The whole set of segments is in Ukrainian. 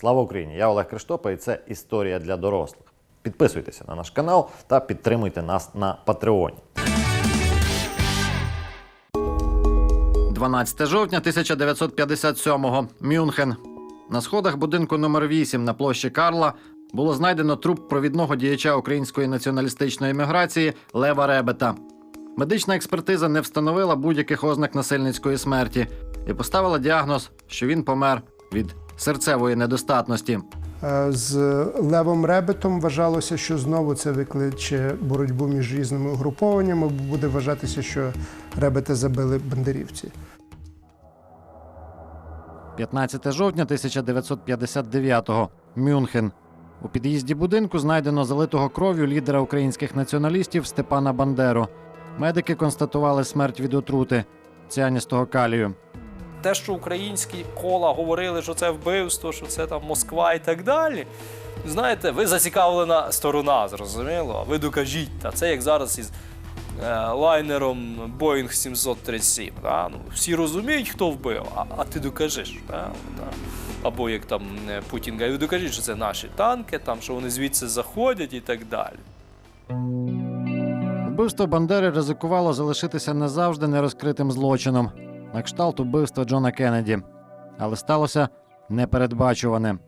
Слава Україні! Я Олег Криштопа і це історія для дорослих. Підписуйтеся на наш канал та підтримуйте нас на Патреоні. 12 жовтня 1957-го. Мюнхен. На сходах будинку номер 8 на площі Карла було знайдено труп провідного діяча української націоналістичної еміграції Лева Ребета. Медична експертиза не встановила будь-яких ознак насильницької смерті і поставила діагноз, що він помер від серцевої недостатності. Е, З Левом Ребетом вважалося, що знову це викличе боротьбу між різними угрупованнями, буде вважатися, що Ребета забили бандерівці. 15 жовтня 1959-го. Мюнхен. У під'їзді будинку знайдено залитого кров'ю лідера українських націоналістів Степана Бандеру. Медики констатували смерть від отрути ціаністого калію. Те, що українські кола говорили, що це вбивство, що це там Москва і так далі. Знаєте, ви зацікавлена сторона, зрозуміло. А ви докажіть. Та це як зараз із е, лайнером Boeing 737. Да? Ну, всі розуміють, хто вбив, а, а ти докажеш. Да? Або як там е, Путін ви докажіть, що це наші танки, там, що вони звідси заходять і так далі. Вбивство Бандери ризикувало залишитися назавжди нерозкритим злочином на кшталт убивства Джона Кеннеді. Але сталося непередбачуване.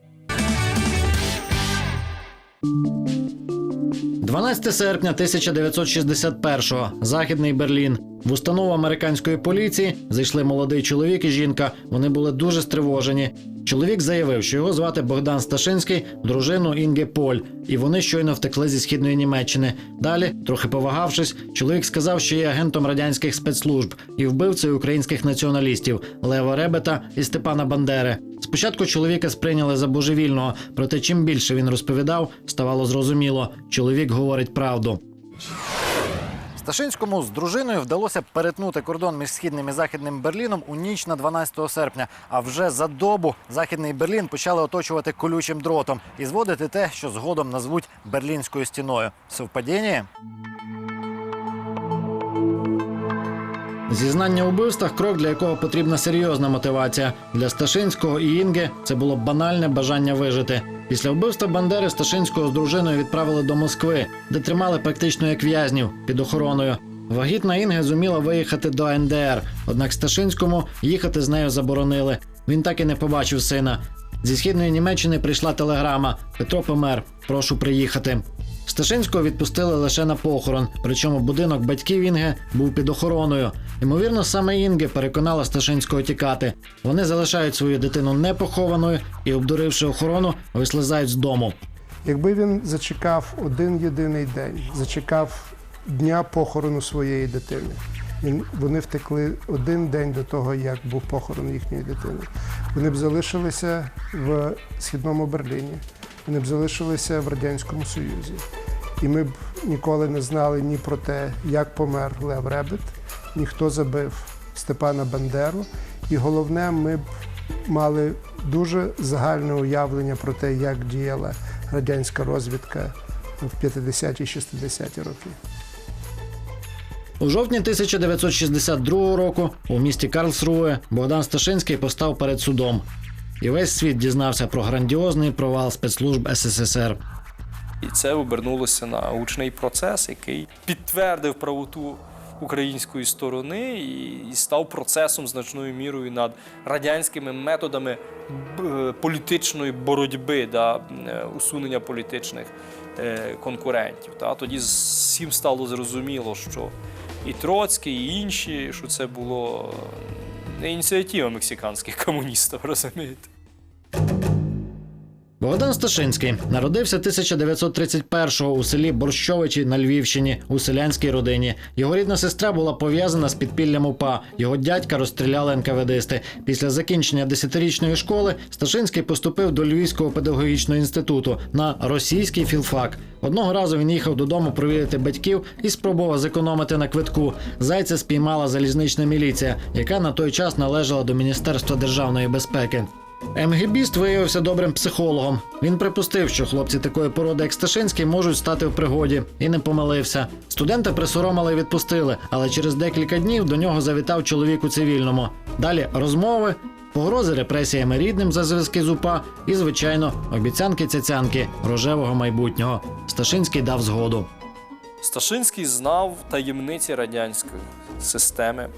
12 серпня 1961-го. Західний Берлін. В установу американської поліції зайшли молодий чоловік і жінка. Вони були дуже стривожені. Чоловік заявив, що його звати Богдан Сташинський, дружину Інге Поль, і вони щойно втекли зі східної Німеччини. Далі, трохи повагавшись, чоловік сказав, що є агентом радянських спецслужб і вбивцею українських націоналістів Лева Ребета і Степана Бандери. Спочатку чоловіка сприйняли за божевільного, проте чим більше він розповідав, ставало зрозуміло, чоловік говорить правду. Сташинському з дружиною вдалося перетнути кордон між східним і західним Берліном у ніч на 12 серпня. А вже за добу західний Берлін почали оточувати колючим дротом і зводити те, що згодом назвуть Берлінською стіною. Совпадіння? Зізнання у вбивствах крок, для якого потрібна серйозна мотивація. Для Сташинського і Інги це було банальне бажання вижити. Після вбивства Бандери Сташинського з дружиною відправили до Москви, де тримали практично як в'язнів під охороною. Вагітна Інга зуміла виїхати до НДР, однак Сташинському їхати з нею заборонили. Він так і не побачив сина. Зі східної Німеччини прийшла телеграма: Петро помер, прошу приїхати. Сташинського відпустили лише на похорон, причому будинок батьків Інги був під охороною. Ймовірно, саме Інге переконала Сташинського тікати. Вони залишають свою дитину непохованою і, обдуривши охорону, вислизають з дому. Якби він зачекав один єдиний день, зачекав дня похорону своєї дитини. Вони втекли один день до того, як був похорон їхньої дитини. Вони б залишилися в східному Берліні, вони б залишилися в Радянському Союзі. І ми б ніколи не знали ні про те, як помер Лев Ребет, ні хто забив Степана Бандеру. І головне, ми б мали дуже загальне уявлення про те, як діяла радянська розвідка в 50-ті 60-ті роки. У жовтні 1962 року у місті Карлсруе Богдан Сташинський постав перед судом. І весь світ дізнався про грандіозний провал спецслужб СССР. І це обернулося на гучний процес, який підтвердив правоту української сторони і став процесом значною мірою над радянськими методами б- політичної боротьби да, е, усунення політичних е, конкурентів. Та. Тоді всім стало зрозуміло, що і Троцький, і інші, що це було е, ініціатива мексиканських комуністів, розумієте? Богдан Сташинський народився 1931-го у селі Борщовичі на Львівщині у селянській родині. Його рідна сестра була пов'язана з підпіллям УПА. Його дядька розстріляли НКВДисти. Після закінчення 10-річної школи Сташинський поступив до Львівського педагогічного інституту на російський філфак. Одного разу він їхав додому провірити батьків і спробував зекономити на квитку. Зайця спіймала залізнична міліція, яка на той час належала до Міністерства державної безпеки. МГБіст виявився добрим психологом. Він припустив, що хлопці такої породи, як Сташинський, можуть стати в пригоді, і не помилився. Студента присоромили і відпустили, але через декілька днів до нього завітав чоловік у цивільному. Далі розмови, Погрози репресіями рідним за зв'язки з УПА і, звичайно, обіцянки цяцянки рожевого майбутнього. Сташинський дав згоду. Сташинський знав таємниці радянської системи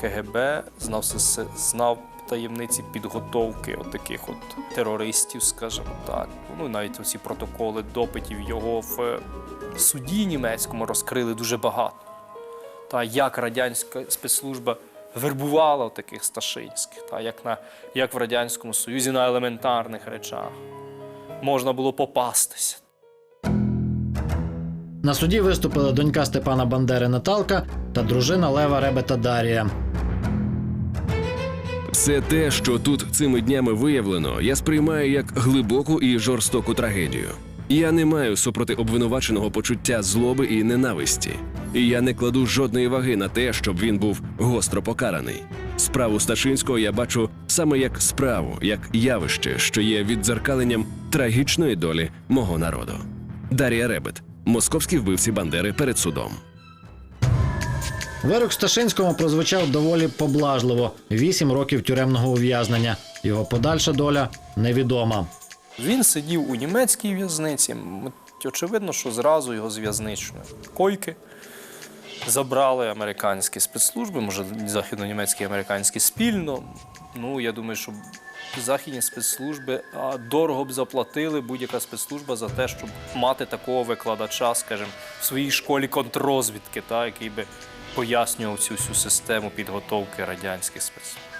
КГБ, знав, знав таємниці підготовки от таких от терористів, скажімо так. Ну, навіть оці протоколи допитів його в е, суді німецькому розкрили дуже багато. Та як радянська спецслужба вербувала таких сташинських, та як, на, як в Радянському Союзі на елементарних речах можна було попастися. На суді виступили донька Степана Бандери Наталка та дружина Лева Ребета Дарія. Все те, що тут цими днями виявлено, я сприймаю як глибоку і жорстоку трагедію. Я не маю супроти обвинуваченого почуття злоби і ненависті, і я не кладу жодної ваги на те, щоб він був гостро покараний. Справу Сташинського я бачу саме як справу, як явище, що є віддзеркаленням трагічної долі мого народу. Дарія Ребет, московські вбивці Бандери перед судом. Вирок Сташинському прозвучав доволі поблажливо: вісім років тюремного ув'язнення. Його подальша доля невідома. Він сидів у німецькій в'язниці. Очевидно, що зразу його з в'язничної койки забрали американські спецслужби, може, західно-німецькі і американські спільно. Ну, я думаю, що західні спецслужби дорого б заплатили будь-яка спецслужба за те, щоб мати такого викладача, скажімо, в своїй школі контррозвідки, та, який би пояснював цю всю систему підготовки радянських спецслужб.